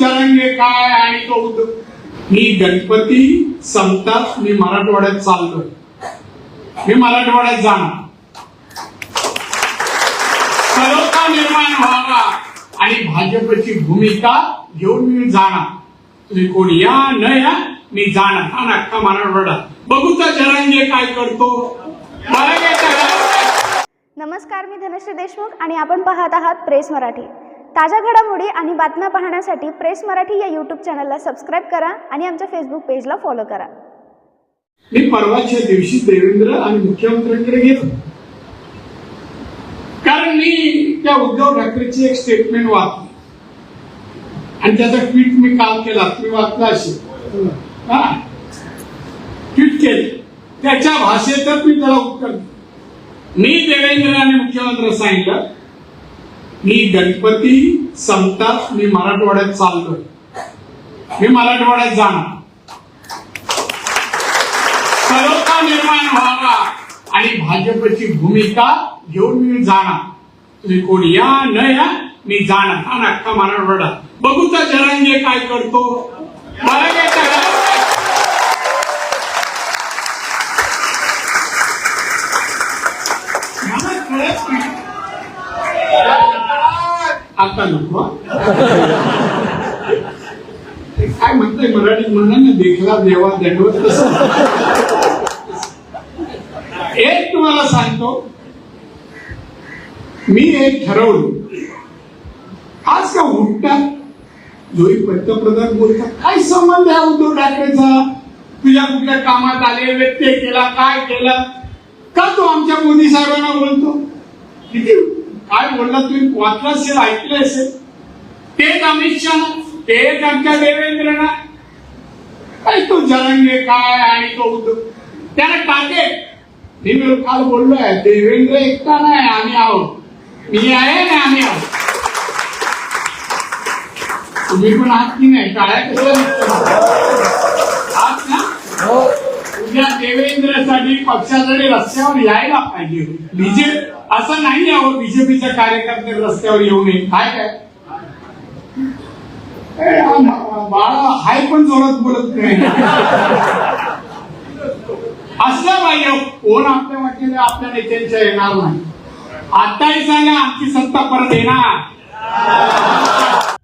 उच्चारण्य काय आणि तो उद्योग? मी गणपती संपताच मी मराठवाड्यात चाललोय. मी मराठवाड्यात जाणार. सर्वता निर्माण व्हावा आणि भाजपची भूमिका घेऊन मी जाणार. तुम्ही कोण या न या मी जाणार. हा नक्का मराठवाडा. बघू तर जरांगे काय करतो. मला काय नमस्कार मी धनश्री देशमुख आणि आपण पाहत आहात प्रेस मराठी. ताज्या घडामोडी आणि बातम्या पाहण्यासाठी प्रेस मराठी या यूट्यूब चॅनलला सबस्क्राईब करा आणि आमच्या फेसबुक पेजला फॉलो करा. मी परवाच्या दिवशी देवेंद्र आणि मुख्यमंत्र्यांकडे गेलो. कारण मी त्या उद्धव ठाकरेची एक स्टेटमेंट वाचली. आणि त्याचा ट्विट मी काल केला. तुम्ही वाचला असेल. हा? ट्विट केले. त्याच्या भाषेतच मी त्याला उत्तर मी देवेंद्र आणि मुख्यमंत्री सांगितलं मी गणपती संपतात मी मराठवाड्यात चाललोय. मी मराठवाड्यात जाणार. सर्वता निर्माण व्हावा आणि भाजपची भूमिका घेऊन मी जाणार. तुम्ही कोण या न या मी जाणार. हा नाटका मराठवाडा. बघू तर जरांगे काय करतो. मला काय मला कळत नाही. आता नको. काय म्हणतंय मराठीत म्हणा देखला देवा दंडवत तसं एक तुम्हाला सांगतो. मी एक ठरवलं. आज का उठतात जोही पंतप्रधान बोलतात काय संबंध आहे उद्धव ठाकरेचा? तुझ्या कुठल्या कामात आले व्यत्यय केला काय केलं? का तो आमच्या मोदी साहेबांना बोलतो? किती बोलला तुम्ही वाचलं असेल ऐकलं असेल तेच अमित शहा तेच आमच्या देवेंद्रना. काय तो जरांगे काय आणि तो उद्धव त्याला टाकेल मी मी काल बोललोय देवेंद्र एकटा नाही आम्ही आहोत. मी आहे आणि आम्ही आहोत. तुम्ही पण आहात की नाही? टाळ्या कशा निघतात? आहात ना? उद्या देवेंद्रसाठी पक्षाकडे रस्त्यावर यायला पाहिजे. बीजे असं नाही अहो बीजेपीचे कार्यकर्ते रस्त्यावर येऊ नये. काय? काय बाळा हाय पण जोरात बोलत नाही. असलं पाहिजे कोण आपल्या वाटेने आपल्या नेत्यांच्या येणार नाही? आताही सांगा आमची सत्ता परत येणार.